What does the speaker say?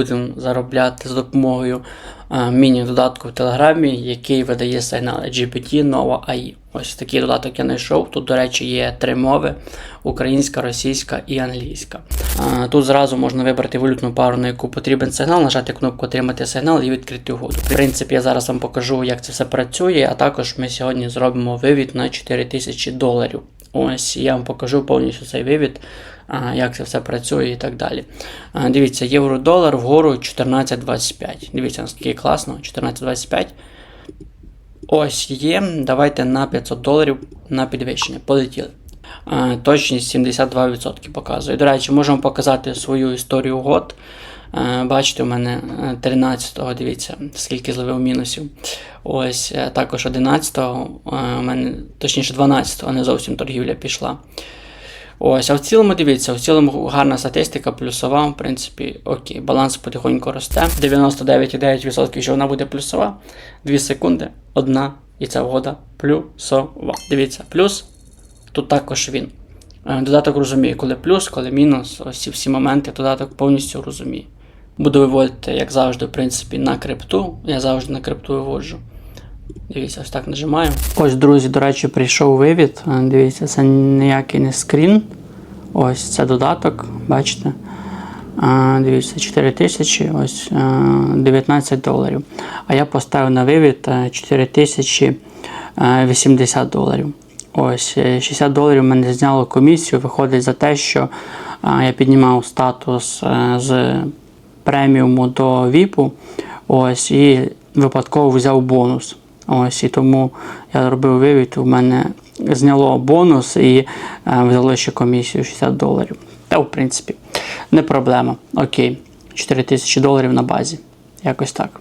Будемо заробляти з допомогою е, міні-додатку в Телеграмі, який видає сигнали GPT Nova AI. Ось такий додаток я знайшов. Тут, до речі, є три мови: українська, російська і англійська. Е, Тут зразу можна вибрати валютну пару, на яку потрібен сигнал, нажати кнопку Отримати сигнал і відкрити угоду. В принципі, я зараз вам покажу, як це все працює, а також ми сьогодні зробимо вивід на 4000 доларів. Ось я вам покажу повністю цей вивід, як це все працює і так далі. Дивіться, євро-долар вгору 14.25. Дивіться, наскільки класно, 14.25. Ось є. Давайте на 500 доларів на підвищення. Полетіли. А, Точність 72% показує. До речі, можемо показати свою історію угод. Е, Бачите, у мене 13-го, дивіться, скільки зловив мінусів. Ось е, також 11-го, е, у мене, точніше 12-го, не зовсім торгівля пішла. Ось, а в цілому дивіться, в цілому гарна статистика, плюсова, в принципі, окей, баланс потихоньку росте. 99,9% що вона буде плюсова. 2 секунди, одна, і ця угода плюсова. Дивіться, плюс, тут також він. Е, Додаток розуміє, коли плюс, коли мінус, ось ці всі моменти додаток повністю розуміє. Буду виводити, як завжди, в принципі, на крипту. Я завжди на крипту виводжу. Дивіться, ось так нажимаю. Ось, друзі, до речі, прийшов вивід. Е, Дивіться, це ніякий не скрін. Ось це додаток, бачите. Е, Дивіться, 4 тисячі, ось е, 19 доларів. А я поставив на вивід е, 4080 доларів. Ось е, 60 доларів мене зняло комісію. Виходить за те, що е, я піднімав статус е, з преміуму до віпу. Ось, і випадково взяв бонус. Ось, і тому я робив вивід, у мене зняло бонус і е, взяло ще комісію 60 доларів. Та, в принципі, не проблема. Окей, 4000 доларів на базі. Якось так.